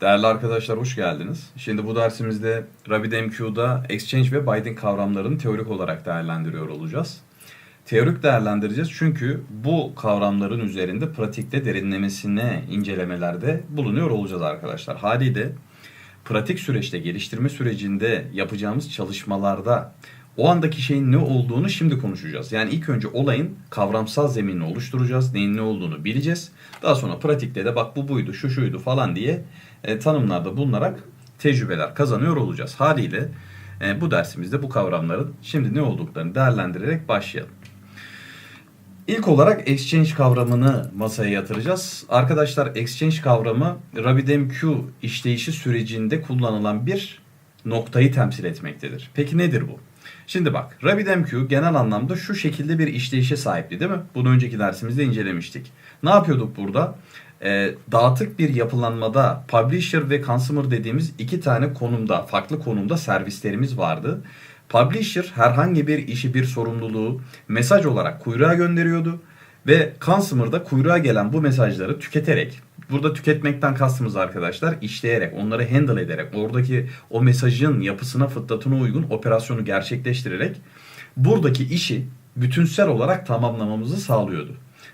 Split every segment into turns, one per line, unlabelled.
Değerli arkadaşlar hoş geldiniz. Şimdi bu dersimizde RabbitMQ'da Exchange ve Binding kavramlarını teorik olarak değerlendiriyor olacağız. Teorik değerlendireceğiz çünkü bu kavramların üzerinde pratikte derinlemesine incelemelerde bulunuyor olacağız arkadaşlar. Haliyle pratik süreçte, geliştirme sürecinde yapacağımız çalışmalarda o andaki şeyin ne olduğunu şimdi konuşacağız. Yani ilk önce olayın kavramsal zeminini oluşturacağız. Neyin ne olduğunu bileceğiz. Daha sonra pratikte de bak bu buydu, şu şuydu falan diye e, tanımlarda bulunarak tecrübeler kazanıyor olacağız. Haliyle e, bu dersimizde bu kavramların şimdi ne olduklarını değerlendirerek başlayalım. İlk olarak exchange kavramını masaya yatıracağız. Arkadaşlar exchange kavramı RabbitMQ işleyişi sürecinde kullanılan bir noktayı temsil etmektedir. Peki nedir bu? Şimdi bak RabbitMQ genel anlamda şu şekilde bir işleyişe sahipti değil mi? Bunu önceki dersimizde incelemiştik. Ne yapıyorduk burada? Ee, dağıtık bir yapılanmada publisher ve consumer dediğimiz iki tane konumda, farklı konumda servislerimiz vardı. Publisher herhangi bir işi, bir sorumluluğu mesaj olarak kuyruğa gönderiyordu. Ve consumer'da kuyruğa gelen bu mesajları tüketerek, burada tüketmekten kastımız arkadaşlar işleyerek, onları handle ederek, oradaki o mesajın yapısına, fıtratına uygun operasyonu gerçekleştirerek buradaki işi bütünsel olarak tamamlamamızı sağlıyordu.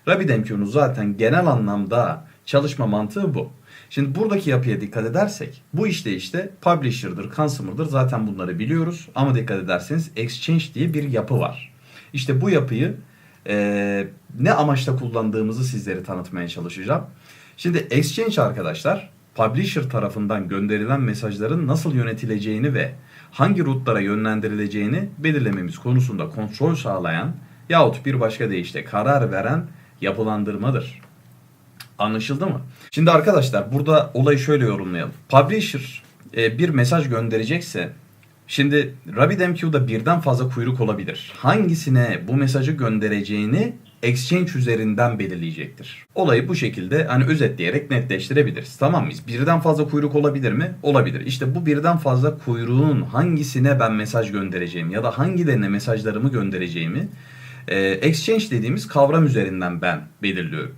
RabbitMQ'nun zaten genel anlamda çalışma mantığı bu. Şimdi buradaki yapıya dikkat edersek bu işte işte publisher'dır, consumer'dır zaten bunları biliyoruz. Ama dikkat ederseniz exchange diye bir yapı var. İşte bu yapıyı e, ne amaçla kullandığımızı sizlere tanıtmaya çalışacağım. Şimdi exchange arkadaşlar publisher tarafından gönderilen mesajların nasıl yönetileceğini ve hangi rootlara yönlendirileceğini belirlememiz konusunda kontrol sağlayan yahut bir başka deyişle karar veren yapılandırmadır. Anlaşıldı mı? Şimdi arkadaşlar burada olayı şöyle yorumlayalım. Publisher e, bir mesaj gönderecekse şimdi RabbitMQ'da birden fazla kuyruk olabilir. Hangisine bu mesajı göndereceğini Exchange üzerinden belirleyecektir. Olayı bu şekilde hani özetleyerek netleştirebiliriz. Tamam mıyız? Birden fazla kuyruk olabilir mi? Olabilir. İşte bu birden fazla kuyruğun hangisine ben mesaj göndereceğim ya da hangilerine mesajlarımı göndereceğimi e, Exchange dediğimiz kavram üzerinden ben belirliyorum.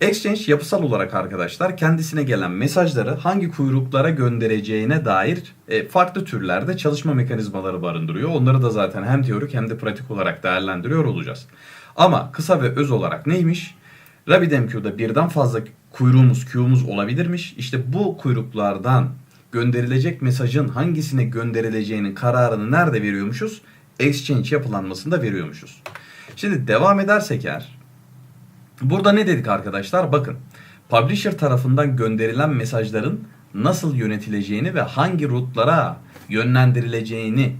Exchange yapısal olarak arkadaşlar kendisine gelen mesajları hangi kuyruklara göndereceğine dair e, farklı türlerde çalışma mekanizmaları barındırıyor. Onları da zaten hem teorik hem de pratik olarak değerlendiriyor olacağız. Ama kısa ve öz olarak neymiş? RabbitMQ'da birden fazla kuyruğumuz, Q'umuz olabilirmiş. İşte bu kuyruklardan gönderilecek mesajın hangisine gönderileceğinin kararını nerede veriyormuşuz? Exchange yapılanmasında veriyormuşuz. Şimdi devam edersek eğer Burada ne dedik arkadaşlar? Bakın. Publisher tarafından gönderilen mesajların nasıl yönetileceğini ve hangi rootlara yönlendirileceğini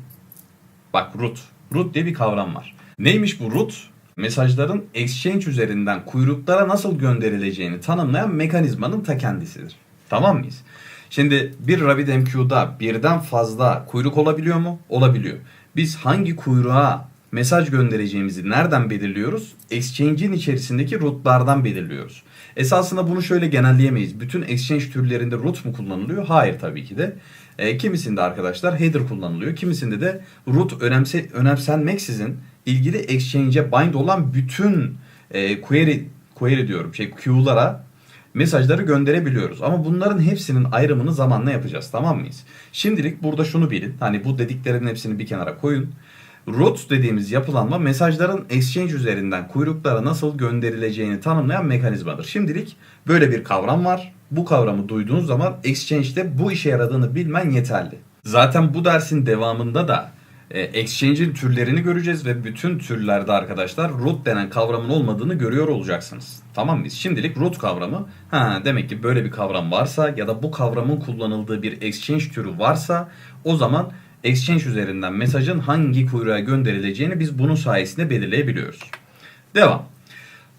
bak root. Root diye bir kavram var. Neymiş bu root? Mesajların exchange üzerinden kuyruklara nasıl gönderileceğini tanımlayan mekanizmanın ta kendisidir. Tamam mıyız? Şimdi bir RabbitMQ'da birden fazla kuyruk olabiliyor mu? Olabiliyor. Biz hangi kuyruğa mesaj göndereceğimizi nereden belirliyoruz? Exchange'in içerisindeki rootlardan belirliyoruz. Esasında bunu şöyle genelleyemeyiz. Bütün exchange türlerinde root mu kullanılıyor? Hayır tabii ki de. E, kimisinde arkadaşlar header kullanılıyor. Kimisinde de root önemse, önemsenmeksizin ilgili exchange'e bind olan bütün e, query, query diyorum şey queue'lara mesajları gönderebiliyoruz. Ama bunların hepsinin ayrımını zamanla yapacağız tamam mıyız? Şimdilik burada şunu bilin. Hani bu dediklerin hepsini bir kenara koyun. Route dediğimiz yapılanma mesajların exchange üzerinden kuyruklara nasıl gönderileceğini tanımlayan mekanizmadır. Şimdilik böyle bir kavram var. Bu kavramı duyduğunuz zaman exchange'de bu işe yaradığını bilmen yeterli. Zaten bu dersin devamında da e, exchange'in türlerini göreceğiz ve bütün türlerde arkadaşlar root denen kavramın olmadığını görüyor olacaksınız. Tamam mıyız? Şimdilik root kavramı ha demek ki böyle bir kavram varsa ya da bu kavramın kullanıldığı bir exchange türü varsa o zaman Exchange üzerinden mesajın hangi kuyruğa gönderileceğini biz bunun sayesinde belirleyebiliyoruz. Devam.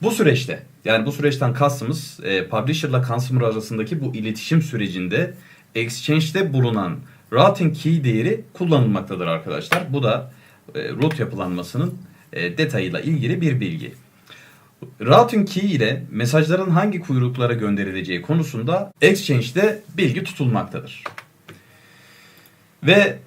Bu süreçte yani bu süreçten kastımız e, publisher ile consumer arasındaki bu iletişim sürecinde exchange'de bulunan routing key değeri kullanılmaktadır arkadaşlar. Bu da e, root yapılanmasının e, detayıyla ilgili bir bilgi. Routing key ile mesajların hangi kuyruklara gönderileceği konusunda exchange'de bilgi tutulmaktadır. Ve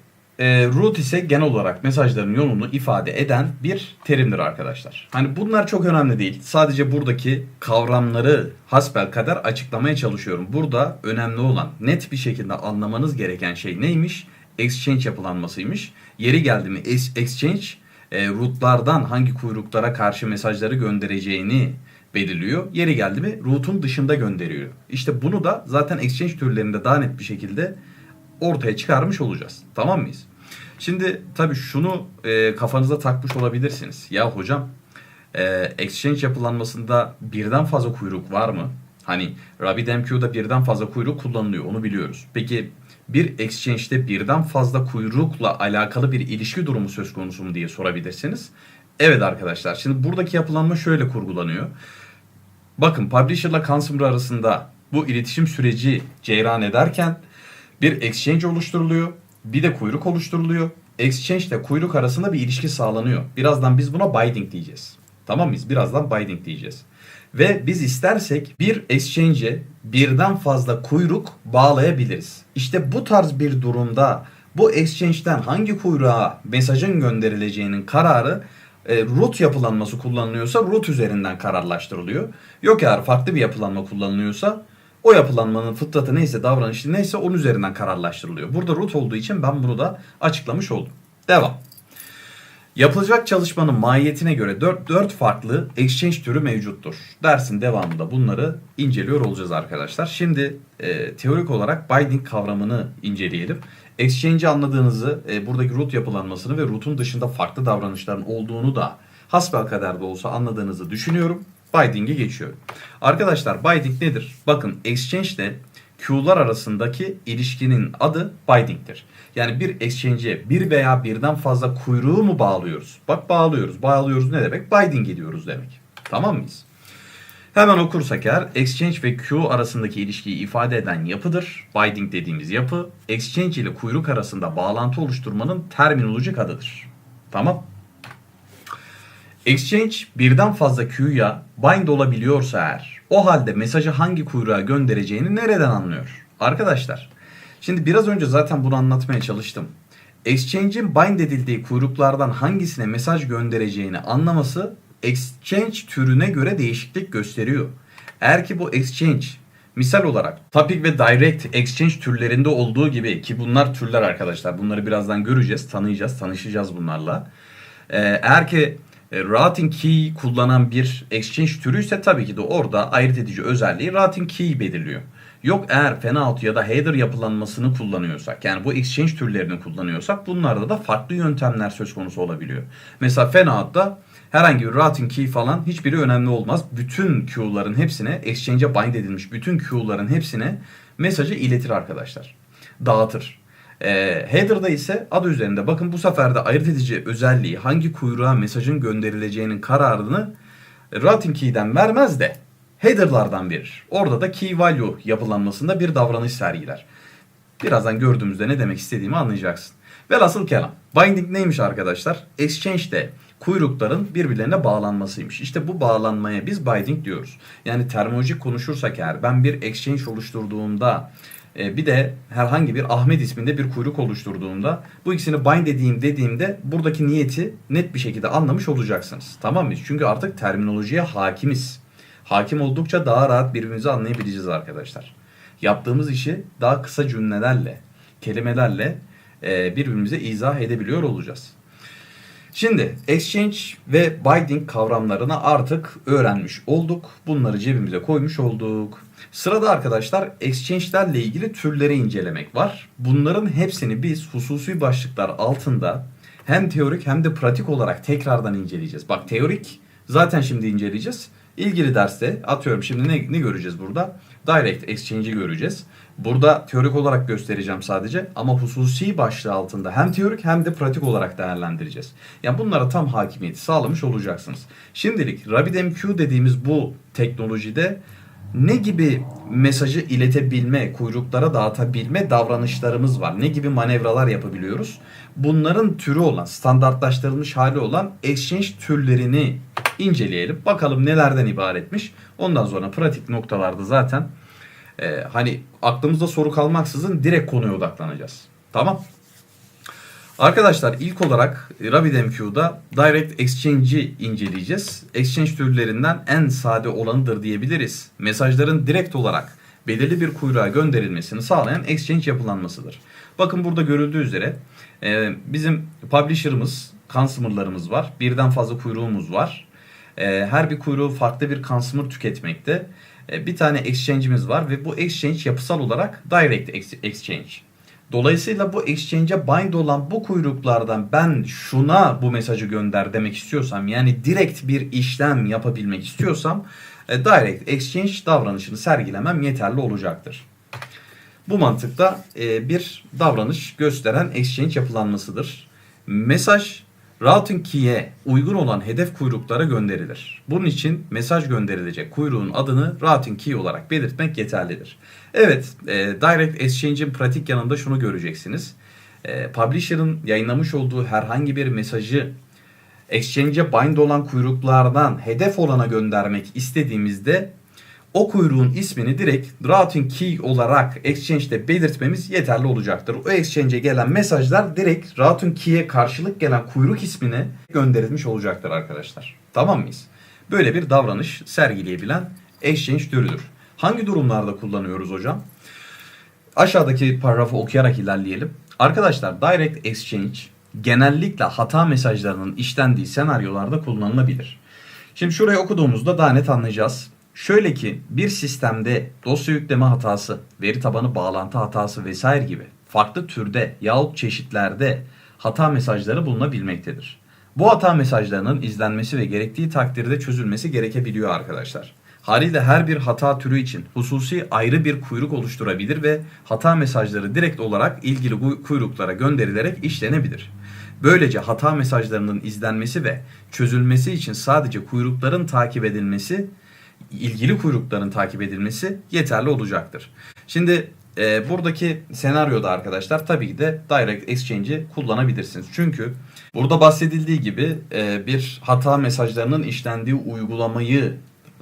E, root ise genel olarak mesajların yolunu ifade eden bir terimdir arkadaşlar. Hani bunlar çok önemli değil. Sadece buradaki kavramları hasbel kadar açıklamaya çalışıyorum. Burada önemli olan net bir şekilde anlamanız gereken şey neymiş? Exchange yapılanmasıymış. Yeri geldi mi ex- exchange e, rootlardan hangi kuyruklara karşı mesajları göndereceğini belirliyor. Yeri geldi mi root'un dışında gönderiyor. İşte bunu da zaten exchange türlerinde daha net bir şekilde ortaya çıkarmış olacağız. Tamam mıyız? Şimdi tabii şunu e, kafanıza takmış olabilirsiniz. Ya hocam e, exchange yapılanmasında birden fazla kuyruk var mı? Hani RabbitMQ'da birden fazla kuyruk kullanılıyor onu biliyoruz. Peki bir exchange'de birden fazla kuyrukla alakalı bir ilişki durumu söz konusu mu diye sorabilirsiniz. Evet arkadaşlar şimdi buradaki yapılanma şöyle kurgulanıyor. Bakın publisher ile consumer arasında bu iletişim süreci ceyran ederken bir exchange oluşturuluyor. Bir de kuyruk oluşturuluyor. Exchange ile kuyruk arasında bir ilişki sağlanıyor. Birazdan biz buna binding diyeceğiz. Tamam mıyız? Birazdan binding diyeceğiz. Ve biz istersek bir exchange'e birden fazla kuyruk bağlayabiliriz. İşte bu tarz bir durumda bu exchange'den hangi kuyruğa mesajın gönderileceğinin kararı e, root yapılanması kullanılıyorsa root üzerinden kararlaştırılıyor. Yok eğer farklı bir yapılanma kullanılıyorsa o yapılanmanın fıtratı neyse, davranışı neyse onun üzerinden kararlaştırılıyor. Burada root olduğu için ben bunu da açıklamış oldum. Devam. Yapılacak çalışmanın mahiyetine göre 4, 4 farklı exchange türü mevcuttur. Dersin devamında bunları inceliyor olacağız arkadaşlar. Şimdi e, teorik olarak binding kavramını inceleyelim. Exchange'i anladığınızı, e, buradaki root yapılanmasını ve root'un dışında farklı davranışların olduğunu da hasbelkader de olsa anladığınızı düşünüyorum. Binding'e geçiyorum. Arkadaşlar binding nedir? Bakın exchange ile Q'lar arasındaki ilişkinin adı binding'tir. Yani bir exchange'e bir veya birden fazla kuyruğu mu bağlıyoruz? Bak bağlıyoruz. Bağlıyoruz ne demek? Binding ediyoruz demek. Tamam mıyız? Hemen okursak eğer exchange ve Q arasındaki ilişkiyi ifade eden yapıdır. Binding dediğimiz yapı exchange ile kuyruk arasında bağlantı oluşturmanın terminolojik adıdır. Tamam. Exchange birden fazla Q'ya bind olabiliyorsa eğer o halde mesajı hangi kuyruğa göndereceğini nereden anlıyor? Arkadaşlar şimdi biraz önce zaten bunu anlatmaya çalıştım. Exchange'in bind edildiği kuyruklardan hangisine mesaj göndereceğini anlaması exchange türüne göre değişiklik gösteriyor. Eğer ki bu exchange misal olarak topic ve direct exchange türlerinde olduğu gibi ki bunlar türler arkadaşlar bunları birazdan göreceğiz, tanıyacağız, tanışacağız bunlarla. Ee, eğer ki routing key kullanan bir exchange türü ise tabii ki de orada ayırt edici özelliği routing key belirliyor. Yok eğer fanout ya da header yapılanmasını kullanıyorsak yani bu exchange türlerini kullanıyorsak bunlarda da farklı yöntemler söz konusu olabiliyor. Mesela fanout'ta herhangi bir routing key falan hiçbiri önemli olmaz. Bütün queue'ların hepsine exchange'e bind edilmiş bütün queue'ların hepsine mesajı iletir arkadaşlar. Dağıtır. E, header'da ise adı üzerinde bakın bu sefer de ayırt edici özelliği hangi kuyruğa mesajın gönderileceğinin kararını routing key'den vermez de header'lardan verir. Orada da key value yapılanmasında bir davranış sergiler. Birazdan gördüğümüzde ne demek istediğimi anlayacaksın. Velhasıl kelam. Binding neymiş arkadaşlar? Exchange'de kuyrukların birbirlerine bağlanmasıymış. İşte bu bağlanmaya biz binding diyoruz. Yani terminolojik konuşursak eğer ben bir exchange oluşturduğumda e, bir de herhangi bir Ahmet isminde bir kuyruk oluşturduğumda bu ikisini bind edeyim dediğimde buradaki niyeti net bir şekilde anlamış olacaksınız. Tamam mı? Çünkü artık terminolojiye hakimiz. Hakim oldukça daha rahat birbirimizi anlayabileceğiz arkadaşlar. Yaptığımız işi daha kısa cümlelerle, kelimelerle e, birbirimize izah edebiliyor olacağız. Şimdi exchange ve binding kavramlarını artık öğrenmiş olduk. Bunları cebimize koymuş olduk. Sırada arkadaşlar exchange'lerle ilgili türleri incelemek var. Bunların hepsini biz hususi başlıklar altında hem teorik hem de pratik olarak tekrardan inceleyeceğiz. Bak teorik zaten şimdi inceleyeceğiz. İlgili derste atıyorum şimdi ne, ne göreceğiz burada? Direct Exchange'i göreceğiz. Burada teorik olarak göstereceğim sadece ama hususi başlığı altında hem teorik hem de pratik olarak değerlendireceğiz. Yani bunlara tam hakimiyeti sağlamış olacaksınız. Şimdilik RabbitMQ dediğimiz bu teknolojide ne gibi mesajı iletebilme, kuyruklara dağıtabilme davranışlarımız var. Ne gibi manevralar yapabiliyoruz? Bunların türü olan, standartlaştırılmış hali olan exchange türlerini inceleyelim. Bakalım nelerden ibaretmiş. Ondan sonra pratik noktalarda zaten e, hani aklımızda soru kalmaksızın direkt konuya odaklanacağız. Tamam. Arkadaşlar ilk olarak RabbitMQ'da Direct Exchange'i inceleyeceğiz. Exchange türlerinden en sade olanıdır diyebiliriz. Mesajların direkt olarak belirli bir kuyruğa gönderilmesini sağlayan exchange yapılanmasıdır. Bakın burada görüldüğü üzere e, bizim publisher'ımız, consumer'larımız var. Birden fazla kuyruğumuz var. E, her bir kuyruğu farklı bir consumer tüketmekte. E, bir tane exchange'imiz var ve bu exchange yapısal olarak direct exchange. Dolayısıyla bu exchange'e bind olan bu kuyruklardan ben şuna bu mesajı gönder demek istiyorsam yani direkt bir işlem yapabilmek istiyorsam e, direct exchange davranışını sergilemem yeterli olacaktır. Bu mantıkta e, bir davranış gösteren exchange yapılanmasıdır. Mesaj routing key'e uygun olan hedef kuyruklara gönderilir. Bunun için mesaj gönderilecek kuyruğun adını routing key olarak belirtmek yeterlidir. Evet, e, Direct Exchange'in pratik yanında şunu göreceksiniz. E, publisher'ın yayınlamış olduğu herhangi bir mesajı Exchange'e bind olan kuyruklardan hedef olana göndermek istediğimizde o kuyruğun ismini direkt routing key olarak exchange'de belirtmemiz yeterli olacaktır. O exchange'e gelen mesajlar direkt routing key'e karşılık gelen kuyruk ismine gönderilmiş olacaktır arkadaşlar. Tamam mıyız? Böyle bir davranış sergileyebilen exchange türüdür. Hangi durumlarda kullanıyoruz hocam? Aşağıdaki paragrafı okuyarak ilerleyelim. Arkadaşlar Direct Exchange genellikle hata mesajlarının işlendiği senaryolarda kullanılabilir. Şimdi şurayı okuduğumuzda daha net anlayacağız. Şöyle ki bir sistemde dosya yükleme hatası, veri tabanı bağlantı hatası vesaire gibi farklı türde yahut çeşitlerde hata mesajları bulunabilmektedir. Bu hata mesajlarının izlenmesi ve gerektiği takdirde çözülmesi gerekebiliyor arkadaşlar. Haliyle her bir hata türü için hususi ayrı bir kuyruk oluşturabilir ve hata mesajları direkt olarak ilgili kuyruklara gönderilerek işlenebilir. Böylece hata mesajlarının izlenmesi ve çözülmesi için sadece kuyrukların takip edilmesi ilgili kuyrukların takip edilmesi yeterli olacaktır. Şimdi e, buradaki senaryoda arkadaşlar tabii ki de Direct Exchange'i kullanabilirsiniz. Çünkü burada bahsedildiği gibi e, bir hata mesajlarının işlendiği uygulamayı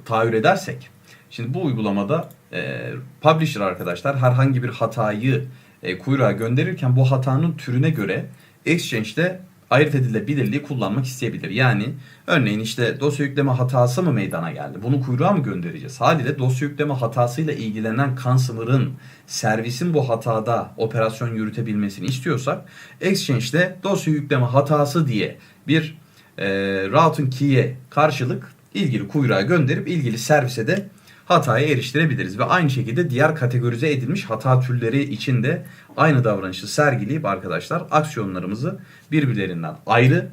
tahayyül edersek şimdi bu uygulamada e, publisher arkadaşlar herhangi bir hatayı e, kuyruğa gönderirken bu hatanın türüne göre Exchange'de ayırt edilebilirliği kullanmak isteyebilir. Yani örneğin işte dosya yükleme hatası mı meydana geldi? Bunu kuyruğa mı göndereceğiz? Haliyle dosya yükleme hatasıyla ilgilenen consumer'ın servisin bu hatada operasyon yürütebilmesini istiyorsak Exchange'de dosya yükleme hatası diye bir e, routing key'e karşılık ilgili kuyruğa gönderip ilgili servise de hataya eriştirebiliriz. Ve aynı şekilde diğer kategorize edilmiş hata türleri için de aynı davranışı sergileyip arkadaşlar aksiyonlarımızı birbirlerinden ayrı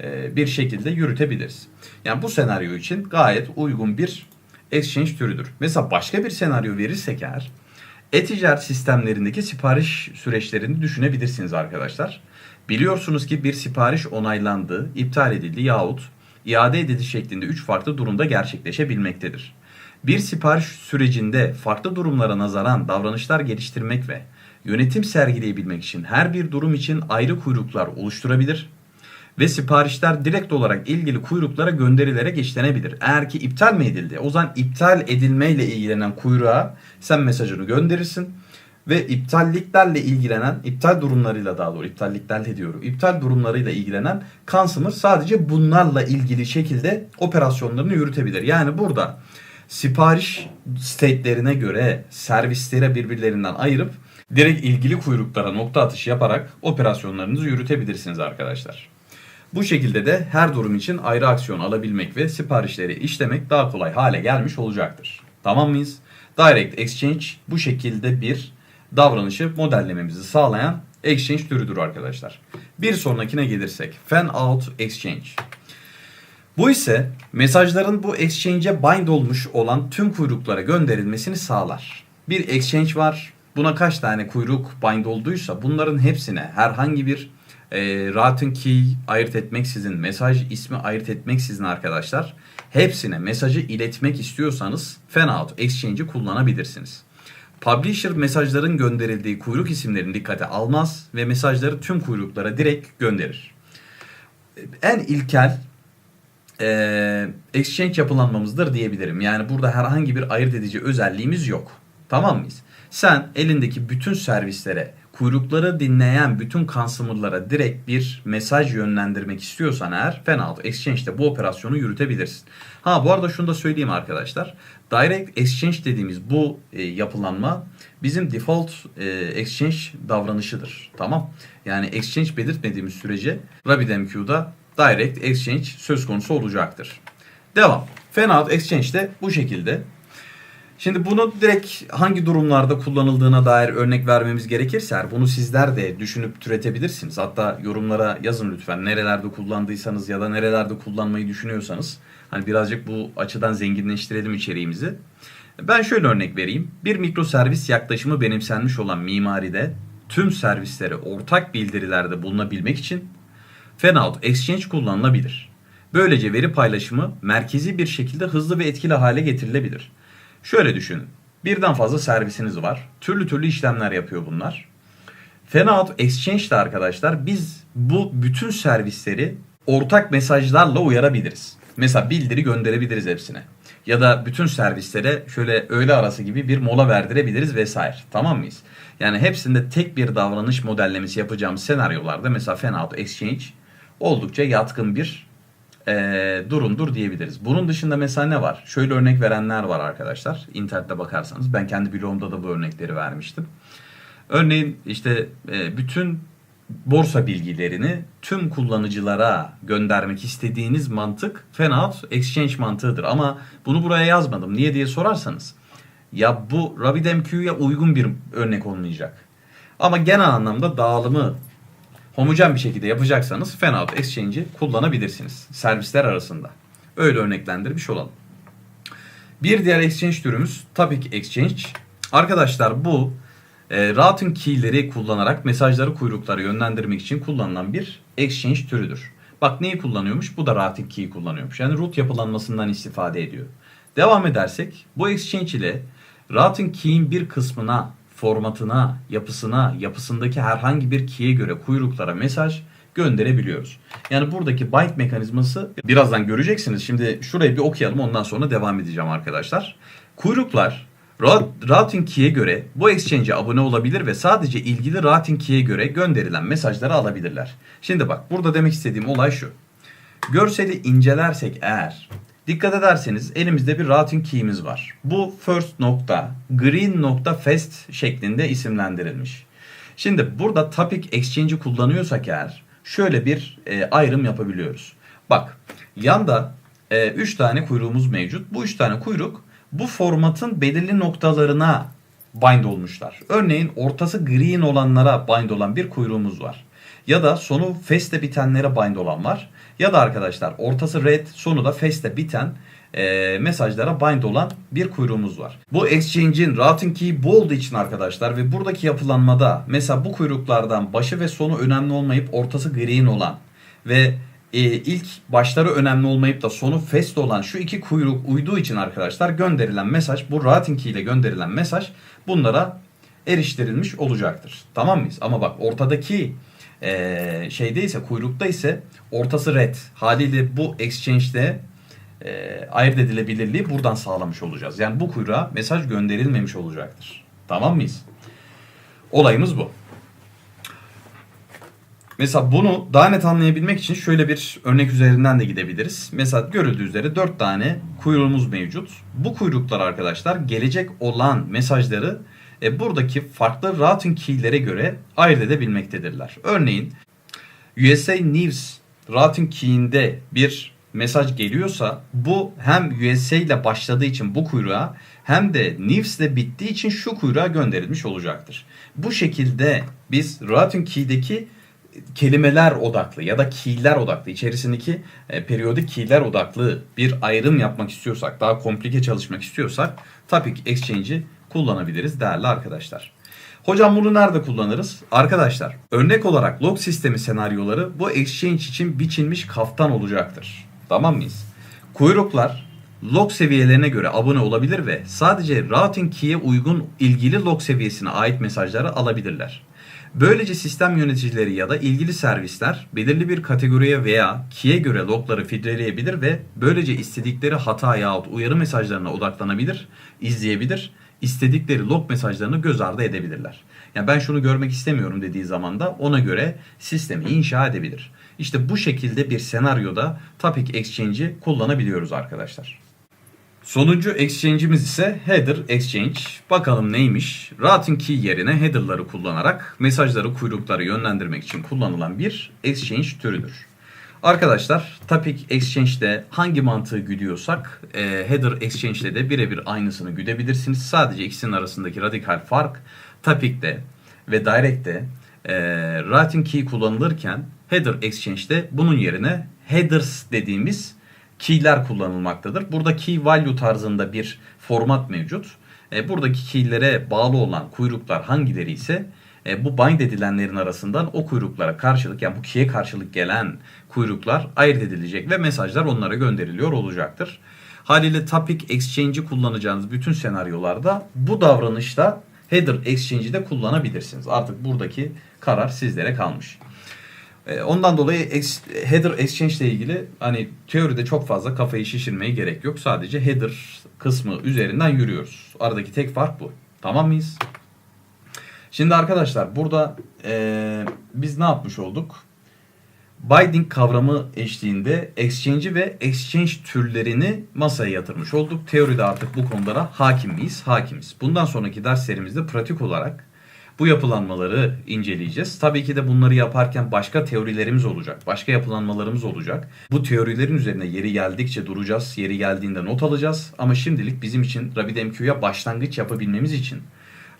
e, bir şekilde yürütebiliriz. Yani bu senaryo için gayet uygun bir exchange türüdür. Mesela başka bir senaryo verirsek eğer e-ticaret sistemlerindeki sipariş süreçlerini düşünebilirsiniz arkadaşlar. Biliyorsunuz ki bir sipariş onaylandı, iptal edildi yahut iade edildi şeklinde 3 farklı durumda gerçekleşebilmektedir. Bir sipariş sürecinde farklı durumlara nazaran davranışlar geliştirmek ve yönetim sergileyebilmek için her bir durum için ayrı kuyruklar oluşturabilir ve siparişler direkt olarak ilgili kuyruklara gönderilerek işlenebilir. Eğer ki iptal mi edildi? O zaman iptal edilmeyle ilgilenen kuyruğa sen mesajını gönderirsin ve iptalliklerle ilgilenen, iptal durumlarıyla daha doğru iptalliklerle diyorum. iptal durumlarıyla ilgilenen consumer sadece bunlarla ilgili şekilde operasyonlarını yürütebilir. Yani burada sipariş state'lerine göre servislere birbirlerinden ayırıp direkt ilgili kuyruklara nokta atışı yaparak operasyonlarınızı yürütebilirsiniz arkadaşlar. Bu şekilde de her durum için ayrı aksiyon alabilmek ve siparişleri işlemek daha kolay hale gelmiş olacaktır. Tamam mıyız? Direct Exchange bu şekilde bir davranışı modellememizi sağlayan exchange türüdür arkadaşlar. Bir sonrakine gelirsek fan out exchange. Bu ise mesajların bu exchange'e bind olmuş olan tüm kuyruklara gönderilmesini sağlar. Bir exchange var. Buna kaç tane kuyruk bind olduysa bunların hepsine herhangi bir e, routing key ayırt etmeksizin, mesaj ismi ayırt etmeksizin arkadaşlar hepsine mesajı iletmek istiyorsanız Fanout Exchange'i kullanabilirsiniz. Publisher mesajların gönderildiği kuyruk isimlerini dikkate almaz ve mesajları tüm kuyruklara direkt gönderir. En ilkel e, exchange yapılanmamızdır diyebilirim. Yani burada herhangi bir ayırt edici özelliğimiz yok. Tamam mıyız? Sen elindeki bütün servislere kuyrukları dinleyen bütün consumer'lara direkt bir mesaj yönlendirmek istiyorsan eğer Fanout Exchange'de bu operasyonu yürütebilirsin. Ha bu arada şunu da söyleyeyim arkadaşlar. Direct Exchange dediğimiz bu e, yapılanma bizim default e, exchange davranışıdır. Tamam. Yani exchange belirtmediğimiz sürece RabbitMQ'da direct exchange söz konusu olacaktır. Devam. Fanout Exchange de bu şekilde. Şimdi bunu direkt hangi durumlarda kullanıldığına dair örnek vermemiz gerekirse bunu sizler de düşünüp türetebilirsiniz. Hatta yorumlara yazın lütfen nerelerde kullandıysanız ya da nerelerde kullanmayı düşünüyorsanız. Hani birazcık bu açıdan zenginleştirelim içeriğimizi. Ben şöyle örnek vereyim. Bir mikroservis yaklaşımı benimsenmiş olan mimaride tüm servislere ortak bildirilerde bulunabilmek için Fanout Exchange kullanılabilir. Böylece veri paylaşımı merkezi bir şekilde hızlı ve etkili hale getirilebilir. Şöyle düşünün. Birden fazla servisiniz var. Türlü türlü işlemler yapıyor bunlar. Fanout Exchange'de arkadaşlar biz bu bütün servisleri ortak mesajlarla uyarabiliriz. Mesela bildiri gönderebiliriz hepsine. Ya da bütün servislere şöyle öğle arası gibi bir mola verdirebiliriz vesaire. Tamam mıyız? Yani hepsinde tek bir davranış modellemesi yapacağımız senaryolarda mesela Fanout Exchange oldukça yatkın bir e, durumdur diyebiliriz. Bunun dışında mesela ne var? Şöyle örnek verenler var arkadaşlar. İnternette bakarsanız. Ben kendi blogumda da bu örnekleri vermiştim. Örneğin işte e, bütün borsa bilgilerini tüm kullanıcılara göndermek istediğiniz mantık Fanout Exchange mantığıdır. Ama bunu buraya yazmadım. Niye diye sorarsanız. Ya bu RabbitMQ'ya uygun bir örnek olmayacak. Ama genel anlamda dağılımı homojen bir şekilde yapacaksanız Fanout Exchange'i kullanabilirsiniz servisler arasında. Öyle örneklendirmiş olalım. Bir diğer exchange türümüz Topic Exchange. Arkadaşlar bu e, routing key'leri kullanarak mesajları kuyruklara yönlendirmek için kullanılan bir exchange türüdür. Bak neyi kullanıyormuş? Bu da routing key'i kullanıyormuş. Yani root yapılanmasından istifade ediyor. Devam edersek bu exchange ile routing key'in bir kısmına formatına, yapısına, yapısındaki herhangi bir key'e göre kuyruklara mesaj gönderebiliyoruz. Yani buradaki byte mekanizması birazdan göreceksiniz. Şimdi şurayı bir okuyalım ondan sonra devam edeceğim arkadaşlar. Kuyruklar routing key'e göre bu exchange'e abone olabilir ve sadece ilgili routing key'e göre gönderilen mesajları alabilirler. Şimdi bak burada demek istediğim olay şu. Görseli incelersek eğer Dikkat ederseniz elimizde bir routing key'imiz var. Bu first nokta green nokta fast şeklinde isimlendirilmiş. Şimdi burada topic exchange'i kullanıyorsak eğer şöyle bir e, ayrım yapabiliyoruz. Bak yanda 3 e, tane kuyruğumuz mevcut. Bu 3 tane kuyruk bu formatın belirli noktalarına bind olmuşlar. Örneğin ortası green olanlara bind olan bir kuyruğumuz var. Ya da sonu fast'e bitenlere bind olan var. Ya da arkadaşlar ortası red sonu da fast'e biten e, mesajlara bind olan bir kuyruğumuz var. Bu exchange'in routing key bu olduğu için arkadaşlar ve buradaki yapılanmada mesela bu kuyruklardan başı ve sonu önemli olmayıp ortası green olan ve e, ilk başları önemli olmayıp da sonu fast olan şu iki kuyruk uyduğu için arkadaşlar gönderilen mesaj bu routing key ile gönderilen mesaj bunlara eriştirilmiş olacaktır. Tamam mıyız? Ama bak ortadaki e, şeyde ise kuyrukta ise ortası red. Haliyle bu exchange'de e, ayırt edilebilirliği buradan sağlamış olacağız. Yani bu kuyruğa mesaj gönderilmemiş olacaktır. Tamam mıyız? Olayımız bu. Mesela bunu daha net anlayabilmek için şöyle bir örnek üzerinden de gidebiliriz. Mesela görüldüğü üzere 4 tane kuyruğumuz mevcut. Bu kuyruklar arkadaşlar gelecek olan mesajları e, buradaki farklı routing key'lere göre ayırt edebilmektedirler. Örneğin USA News routing key'inde bir mesaj geliyorsa bu hem USA ile başladığı için bu kuyruğa hem de News ile bittiği için şu kuyruğa gönderilmiş olacaktır. Bu şekilde biz routing key'deki kelimeler odaklı ya da key'ler odaklı içerisindeki e, periyodik key'ler odaklı bir ayrım yapmak istiyorsak, daha komplike çalışmak istiyorsak Topic Exchange'i kullanabiliriz değerli arkadaşlar. Hocam bunu nerede kullanırız? Arkadaşlar örnek olarak log sistemi senaryoları bu exchange için biçilmiş kaftan olacaktır. Tamam mıyız? Kuyruklar log seviyelerine göre abone olabilir ve sadece routing key'e uygun ilgili log seviyesine ait mesajları alabilirler. Böylece sistem yöneticileri ya da ilgili servisler belirli bir kategoriye veya key'e göre logları filtreleyebilir ve böylece istedikleri hata yahut uyarı mesajlarına odaklanabilir, izleyebilir istedikleri log mesajlarını göz ardı edebilirler. Yani ben şunu görmek istemiyorum dediği zaman da ona göre sistemi inşa edebilir. İşte bu şekilde bir senaryoda Topic Exchange'i kullanabiliyoruz arkadaşlar. Sonuncu exchange'imiz ise Header Exchange. Bakalım neymiş? Routing key yerine header'ları kullanarak mesajları kuyrukları yönlendirmek için kullanılan bir exchange türüdür. Arkadaşlar Topic Exchange'de hangi mantığı güdüyorsak e, Header Exchange'de de birebir aynısını güdebilirsiniz. Sadece ikisinin arasındaki radikal fark Topic'te ve Direct'te e, Routing Key kullanılırken Header Exchange'de bunun yerine Headers dediğimiz key'ler kullanılmaktadır. Burada key value tarzında bir format mevcut. E, buradaki key'lere bağlı olan kuyruklar hangileri ise e, bu bind edilenlerin arasından o kuyruklara karşılık yani bu key'e karşılık gelen kuyruklar ayırt edilecek ve mesajlar onlara gönderiliyor olacaktır. Haliyle Topic Exchange'i kullanacağınız bütün senaryolarda bu davranışta Header Exchange'i de kullanabilirsiniz. Artık buradaki karar sizlere kalmış. E, Ondan dolayı header exchange ile ilgili hani teoride çok fazla kafayı şişirmeye gerek yok. Sadece header kısmı üzerinden yürüyoruz. Aradaki tek fark bu. Tamam mıyız? Şimdi arkadaşlar burada e, biz ne yapmış olduk? Binding kavramı eşliğinde exchange'i ve exchange türlerini masaya yatırmış olduk. Teoride artık bu konulara hakim miyiz? Hakimiz. Bundan sonraki derslerimizde pratik olarak bu yapılanmaları inceleyeceğiz. Tabii ki de bunları yaparken başka teorilerimiz olacak. Başka yapılanmalarımız olacak. Bu teorilerin üzerine yeri geldikçe duracağız. Yeri geldiğinde not alacağız. Ama şimdilik bizim için RabbitMQ'ya başlangıç yapabilmemiz için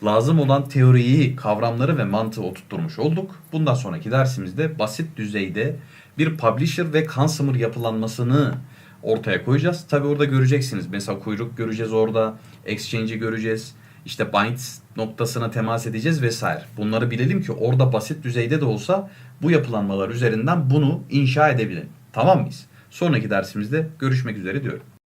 lazım olan teoriyi, kavramları ve mantığı oturtturmuş olduk. Bundan sonraki dersimizde basit düzeyde bir publisher ve consumer yapılanmasını ortaya koyacağız. Tabi orada göreceksiniz. Mesela kuyruk göreceğiz orada. Exchange'i göreceğiz. İşte bind noktasına temas edeceğiz vesaire. Bunları bilelim ki orada basit düzeyde de olsa bu yapılanmalar üzerinden bunu inşa edebilelim. Tamam mıyız? Sonraki dersimizde görüşmek üzere diyorum.